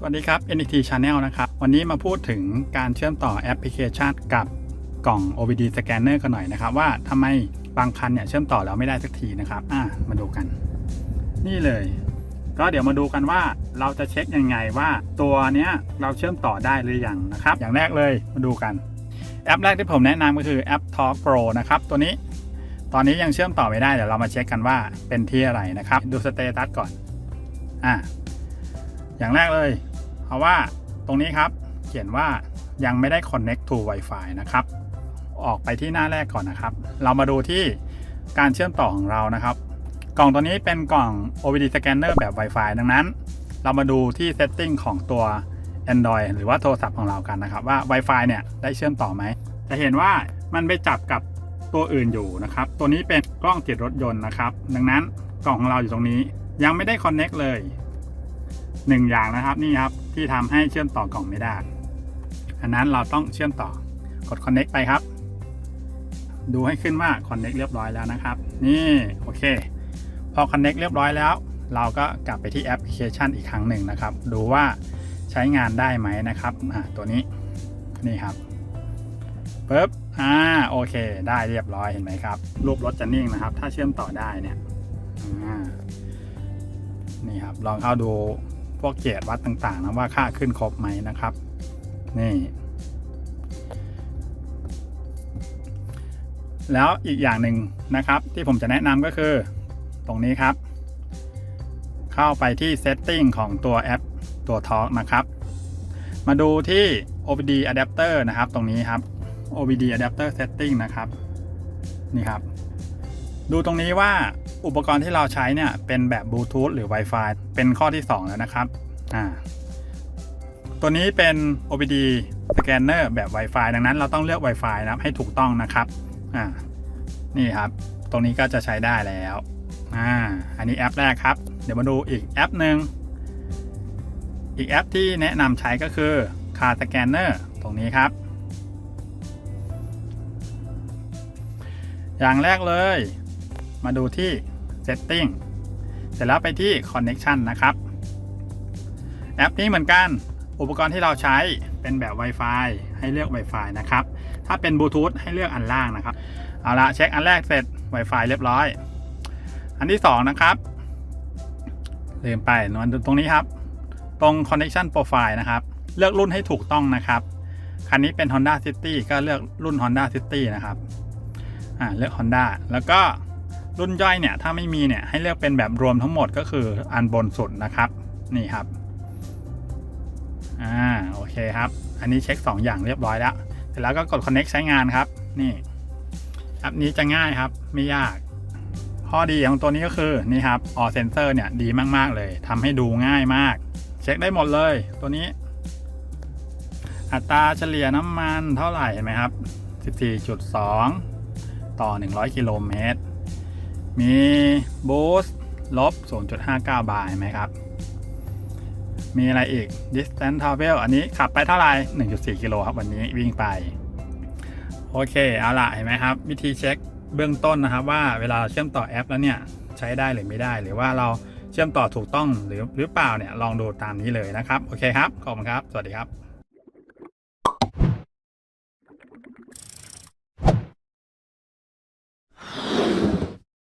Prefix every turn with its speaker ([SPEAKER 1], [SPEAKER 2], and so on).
[SPEAKER 1] สวัสดีครับ NET Channel นะครับ วันนี้มาพูดถึงการเชื่อมต่อแอปพลิเคชันกับกล่อง OBD Scanner กันหน่อยนะครับ ว่าทำไมบางคันเนี่ยเชื่อมต่อแล้วไม่ได้สักทีนะครับ อะมาดูกัน นี่เลย ก็เดี๋ยวมาดูกันว่าเราจะเช็คยังไงว่าตัวเนี้ยเราเชื่อมต่อได้หรือยังนะครับ อย่างแรกเลยมาดูกัน แอปแรกที่ผมแนะนำก็คือแอป Talk Pro นะครับตัวนี้ ตอนนี้ยังเชื่อมต่อไม่ได้เดี๋ยวเรามาเช็คกันว่าเป็นที่อะไรนะครับ ดูสเตตัสก่อนอะอย่างแรกเลย เพราะว่าตรงนี้ครับเขียนว่ายังไม่ได้ connect to Wi-Fi นะครับ ออกไปที่หน้าแรกก่อนนะครับ เรามาดูที่การเชื่อมต่อของเรานะครับ กล่องตัวนี้เป็นกล่อง OBD scanner แบบ Wi-Fi ดังนั้น เรามาดูที่ setting ของตัว Android หรือว่าโทรศัพท์ของเรากันนะครับ ว่า Wi-Fi เนี่ยได้เชื่อมต่อไหม จะเห็นว่ามันไปจับกับตัวอื่นอยู่นะครับ ตัวนี้เป็นกล้องติดรถยนต์นะครับ ดังนั้นกล่องของเราอยู่ตรงนี้ยังไม่ได้ connect เลย หนึ่งอย่างนะครับนี่ครับที่ทำให้เชื่อมต่อกล่องไม่ได้ อันนั้นเราต้องเชื่อมต่อกด connect ไปครับ ดูให้ขึ้นว่า connect เรียบร้อยแล้วนะครับ นี่โอเค พอ connect เรียบร้อยแล้ว เราก็กลับไปที่แอปพลิเคชันอีกครั้งหนึ่งนะครับ ดูว่าใช้งานได้ไหมนะครับอ่าตัวนี้นี่ครับปึ๊บอ่าโอเค ได้เรียบร้อยเห็นไหมครับ รูปรถจะนิ่งนะครับ ถ้าเชื่อมต่อได้เนี่ยอ่านี่ครับ ลองเข้าดู พวกเกียรวัดต่างๆนะว่าค่าขึ้นครบไหมนะครับ นี่ แล้วอีกอย่างหนึ่งนะครับ ที่ผมจะแนะนำก็คือ ตรงนี้ครับ เข้าไปที่ setting ของตัวแอปตัว Talk นะครับ มาดูที่ OBD adapter นะครับ ตรงนี้ครับ OBD adapter setting นะครับ นี่ครับ ดูตรงนี้ว่า อุปกรณ์ที่เราใช้เนี่ยเป็นแบบบลูทูธหรือ Wi-Fi เป็นข้อที่ 2 แล้วนะครับอ่าตัวนี้เป็น OBD scanner แบบ Wi-Fi ดังนั้นเราต้องเลือก Wi-Fi นะครับให้ถูกต้องนะครับอ่านี่ครับ ตรงนี้ก็จะใช้ได้แล้วอ่าอันนี้แอปแรกครับ เดี๋ยวมาดูอีกแอปหนึ่งอีกแอปที่แนะนำใช้ก็คือ Car Scanner ตรงนี้ครับ อย่างแรกเลย มาดูที่ Setting เสร็จแล้วไปที่ Connection นะครับ แอปนี้เหมือนกัน อุปกรณ์ที่เราใช้เป็นแบบ Wi-Fi ให้เลือก Wi-Fi นะครับ ถ้าเป็นบลูทูธให้เลือกอันล่างนะครับ เอาละเช็คอันแรกเสร็จ Wi-Fi เรียบร้อย อันที่ 2 นะครับลืมไปนอนตรงนี้ครับ ตรง connection profile นะครับ เลือกรุ่นให้ถูกต้องนะครับ คันนี้เป็น Honda City ก็เลือกรุ่น Honda City นะครับ อ่า เลือก Honda แล้วก็ รุ่นย่อยเนี่ยถ้าไม่มีเนี่ยให้เลือกเป็นแบบรวมทั้งหมดก็คืออันบนสุดนะครับนี่ครับอ่าโอเคครับ อันนี้เช็ค 2 อย่างเรียบร้อยแล้วเสร็จแล้วก็กด connect ใช้งานครับ นี่แอปนี้จะง่ายครับ ไม่ยาก ข้อดีของตัวนี้ก็คือนี่ครับออเซนเซอร์เนี่ยดีมากๆเลยทำให้ดูง่ายมาก เช็คได้หมดเลย ตัวนี้ อัตราเฉลี่ยน้ำมันเท่าไหร่เห็นไหมครับ 14.2 ต่อ 100 กิโลเมตร มีบูสต์ลบ 0.59 บาร์เห็นไหมครับ มีอะไรอีก distance travel อันนี้ขับไปเท่าไหร่1.4 กิโลครับ วันนี้วิ่งไป โอเค เอาละเห็นไหมครับ วิธีเช็คเบื้องต้นนะครับ ว่าเวลาเชื่อมต่อแอปแล้วเนี่ย ใช้ได้หรือไม่ได้ หรือว่าเราเชื่อมต่อถูกต้องหรือหรือเปล่าเนี่ย ลองดูตามนี้เลยนะครับ โอเคครับ ขอบคุณครับ สวัสดีครับ